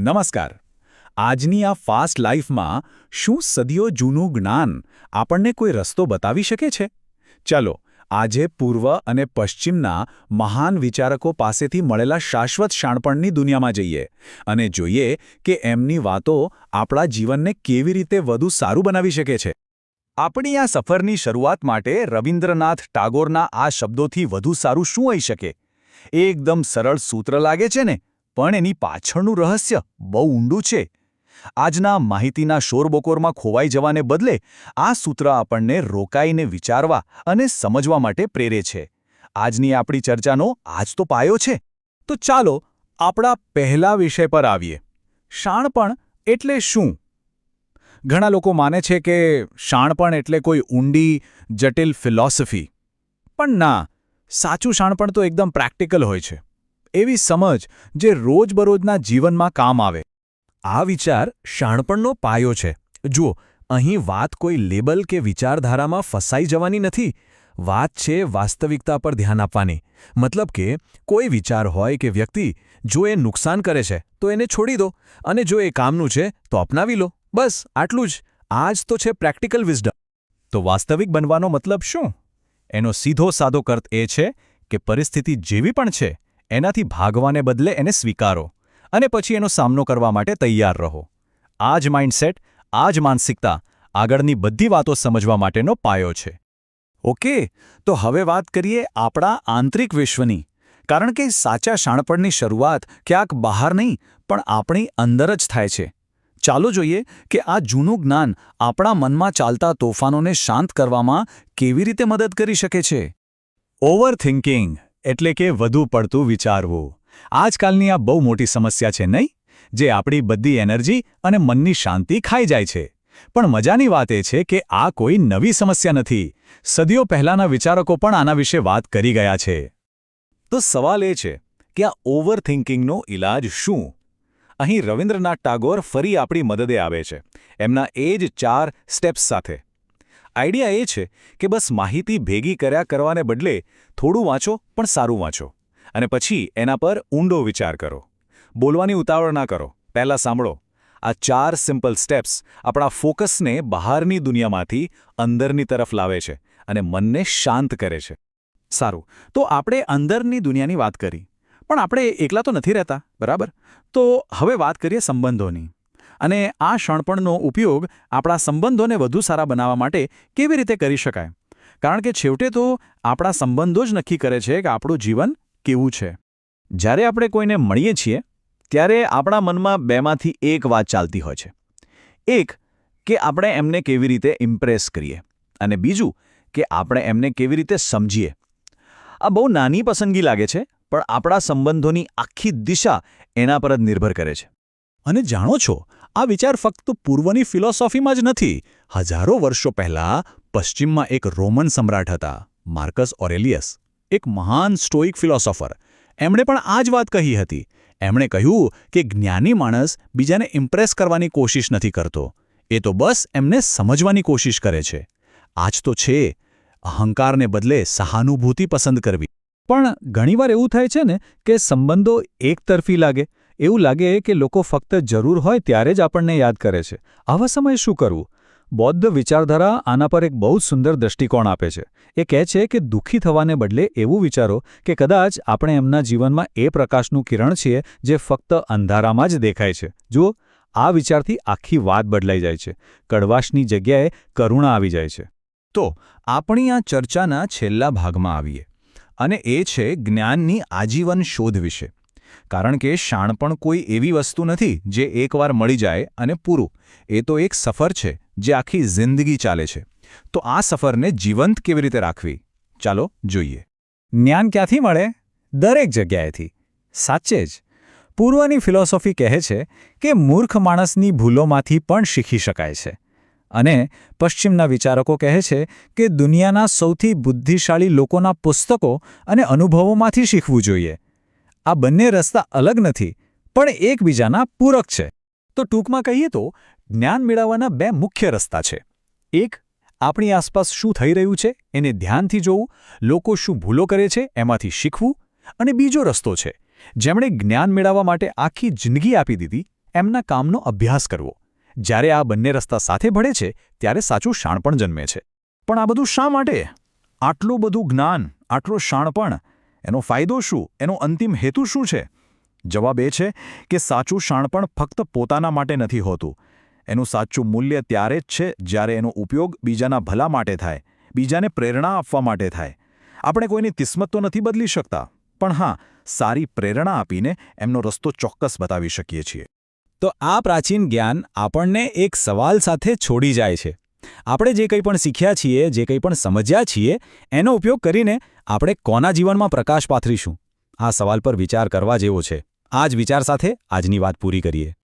નમસ્કાર. આજની આ ફાસ્ટ લાઈફમાં શું સદીઓ જૂનું જ્ઞાન આપણને કોઈ રસ્તો બતાવી શકે છે? ચાલો, આજે પૂર્વ અને પશ્ચિમના મહાન વિચારકો પાસેથી મળેલા શાશ્વત શાણપણની દુનિયામાં જઈએ અને જોઈએ કે એમની વાતો આપણા જીવનને કેવી રીતે વધુ સારું બનાવી શકે છે. આપણી આ સફરની શરૂઆત માટે રવિન્દ્રનાથ ટાગોરના આ શબ્દોથી વધુ સારું શું હોઈ શકે? એ એકદમ સરળ સૂત્ર લાગે છે ને? પણ એની પાછળનું રહસ્ય બહુ ઊંડું છે. આજના માહિતીના શોરબકોરમાં ખોવાઈ જવાને બદલે આ સૂત્ર આપણને રોકાઈને વિચારવા અને સમજવા માટે પ્રેરે છે. આજની આપણી ચર્ચાનો આજ તો પાયો છે. તો ચાલો આપણા પહેલા વિષય પર આવીએ. શાણપણ એટલે શું? ઘણા લોકો માને છે કે શાણપણ એટલે કોઈ ઊંડી, જટિલ ફિલોસફી. પણ ના, સાચું શાણપણ તો એકદમ પ્રેક્ટિકલ હોય છે. એવી સમજ જે રોજબરોજના જીવનમાં કામ આવે. આ વિચાર શાણપણનો પાયો છે. જુઓ, અહીં વાત કોઈ લેબલ કે વિચારધારામાં ફસાઈ જવાની નથી. વાત છે વાસ્તવિકતા પર ધ્યાન આપવાની. મતલબ કે કોઈ વિચાર હોય કે વ્યક્તિ જો એ નુકસાન કરે છે, તો એને છોડી દો. અને જો એ કામનું છે, તો અપનાવી લો. બસ, આટલું જ. આ જ તો છે પ્રેક્ટિકલ વિઝડમ. તો વાસ્તવિક બનવાનો મતલબ શું? એનો સીધો સાદો કર્ત એ છે કે પરિસ્થિતિ જેવી પણ છે એનાથી ભાગવાને બદલે એને સ્વીકારો અને પછી એનો સામનો કરવા માટે તૈયાર રહો. આ જ માઇન્ડસેટ આ જ માનસિકતા આગળની બધી વાતો સમજવા માટેનો પાયો છે. ઓકે, તો હવે વાત કરીએ આપણા આંતરિક વિશ્વની. કારણ કે સાચા શાણપણની શરૂઆત ક્યાંક બહાર નહીં, પણ આપણી અંદર જ થાય છે. ચાલો જોઈએ કે આ જૂનું જ્ઞાન આપણા મનમાં ચાલતા તોફાનોને શાંત કરવામાં કેવી રીતે મદદ કરી શકે છે. ઓવર થિંકિંગ એટલે કે વધુ પડતું વિચારવું. આજકાલની આ બહુ મોટી સમસ્યા છે, નહીં? જે આપણી બધી એનર્જી અને મનની શાંતિ ખાઈ જાય છે. પણ મજાની વાત એ છે કે આ કોઈ નવી સમસ્યા નથી. સદીઓ પહેલાંના વિચારકો પણ આના વિશે વાત કરી ગયા છે. તો સવાલ એ છે કે આ ઓવર થિંકિંગનો ઇલાજ શું? અહીં રવિન્દ્રનાથ ટાગોર ફરી આપણી મદદે આવે છે. એમના એ જ ચાર સ્ટેપ્સ સાથે. આઈડિયા એ છે કે બસ માહિતી ભેગી કર્યા કરવાને બદલે થોડું વાંચો, પણ સારું વાંચો. અને પછી એના પર ઊંડો વિચાર કરો. બોલવાની ઉતાવળ ના કરો. પહેલાં સાંભળો. આ ચાર સિમ્પલ સ્ટેપ્સ આપણા ફોકસને બહારની દુનિયામાંથી અંદરની તરફ લાવે છે અને મનને શાંત કરે છે. સારું. તો આપણે અંદરની દુનિયાની વાત કરી. પણ આપણે એકલા તો નથી રહેતા, બરાબર? તો હવે વાત કરીએ સંબંધોની. અને આ શણપણનો ઉપયોગ આપણા સંબંધોને વધુ સારા બનાવવા માટે કેવી રીતે કરી શકાય? કારણ કે છેવટે તો આપણા સંબંધો જ નક્કી કરે છે કે આપણું જીવન કેવું છે. જ્યારે આપણે કોઈને મળીએ છીએ, ત્યારે આપણા મનમાં બેમાંથી એક વાત ચાલતી હોય છે. એક, કે આપણે એમને કેવી રીતે ઇમ્પ્રેસ કરીએ અને બીજું, કે આપણે એમને કેવી રીતે સમજીએ. આ બહુ નાની પસંદગી લાગે છે, પણ આપણા સંબંધોની આખી દિશા એના પર જ નિર્ભર કરે છે. અને જાણો છો, આ વિચાર ફક્ત પૂર્વની ફિલોસોફીમાં જ નથી. હજારો વર્ષો પહેલાં પશ્ચિમમાં એક રોમન સમ્રાટ હતા, માર્કસ ઓરેલિયસ, એક મહાન સ્ટોઇક ફિલોસોફર. એમણે પણ આ જ વાત કહી હતી. એમણે કહ્યું કે જ્ઞાની માણસ બીજાને ઇમ્પ્રેસ કરવાની કોશિશ નથી કરતો. એ તો બસ એમને સમજવાની કોશિશ કરે છે. આજ તો છે, અહંકારને બદલે સહાનુભૂતિ પસંદ કરવી. પણ ઘણીવાર એવું થાય છે ને કે સંબંધો એકતરફી લાગે. એવું લાગે કે લોકો ફક્ત જરૂર હોય ત્યારે જ આપણને યાદ કરે છે. આવા સમયે શું કરવું? બૌદ્ધ વિચારધારા આના પર એક બહુ સુંદર દૃષ્ટિકોણ આપે છે. એ કહે છે કે દુઃખી થવાને બદલે એવું વિચારો કે કદાચ આપણે એમના જીવનમાં એ પ્રકાશનું કિરણ છીએ જે ફક્ત અંધારામાં જ દેખાય છે. જુઓ, આ વિચારથી આખી વાત બદલાઈ જાય છે. કડવાશની જગ્યાએ કરુણા આવી જાય છે. તો, આપણી આ ચર્ચાના છેલ્લા ભાગમાં આવીએ. અને એ છે જ્ઞાનની આજીવન શોધ વિશે. કારણ કે શાણપણ કોઈ એવી વસ્તુ નથી જે એકવાર મળી જાય અને પૂરું. એ તો એક સફર છે જે આખી જિંદગી ચાલે છે. તો આ સફરને જીવંત કેવી રીતે રાખવી? ચાલો જોઈએ. જ્ઞાન ક્યાંથી મળે? દરેક જગ્યાએથી. સાચે જ. પૂર્વની ફિલોસોફી કહે છે કે મૂર્ખ માણસની ભૂલોમાંથી પણ શીખી શકાય છે. અને પશ્ચિમના વિચારકો કહે છે કે દુનિયાના સૌથી બુદ્ધિશાળી લોકોના પુસ્તકો અને અનુભવોમાંથી શીખવું જોઈએ. આ બંને રસ્તા અલગ નથી, પણ એકબીજાના પૂરક છે. તો ટૂંકમાં કહીએ તો, જ્ઞાન મેળવવાના બે મુખ્ય રસ્તા છે. એક, આપણી આસપાસ શું થઈ રહ્યું છે, એને ધ્યાનથી જોવું, લોકો શું ભૂલો કરે છે, એમાંથી શીખવું, અને બીજો રસ્તો છે, જેમણે જ્ઞાન મેળવવા માટે આખી જિંદગી આપી દીધી, એમના કામનો અભ્યાસ કરવો. જ્યારે આ બંને રસ્તા સાથે ભળે છે, ત્યારે સાચું શાણપણ જન્મે છે. પણ આ બધું શા માટે? આટલું બધું જ્ઞાન, આટલું શાણપણ એનો ફાયદો શું? એનો અંતિમ હેતુ શું છે? જવાબ એ છે કે સાચું શાણપણ ફક્ત પોતાના માટે નથી હોતું. એનું સાચું મૂલ્ય ત્યારે જ છે જ્યારે એનો ઉપયોગ બીજાના ભલા માટે થાય, બીજાને પ્રેરણા આપવા માટે થાય. આપણે કોઈની કિસ્મત તો નથી બદલી શકતા, પણ હા, સારી પ્રેરણા આપીને એમનો રસ્તો ચોક્કસ બતાવી શકીએ છીએ. તો આ પ્રાચીન જ્ઞાન આપણને એક સવાલ સાથે છોડી જાય છે. આપણે જે કંઈ પણ શીખ્યા છીએ, જે કંઈ પણ સમજ્યા છીએ, એનો ઉપયોગ કરીને આપણે કોના જીવનમાં પ્રકાશ પાથરીશું? આ સવાલ પર વિચાર કરવા જેવો છે. આ જ વિચાર સાથે આજની વાત પૂરી કરીએ.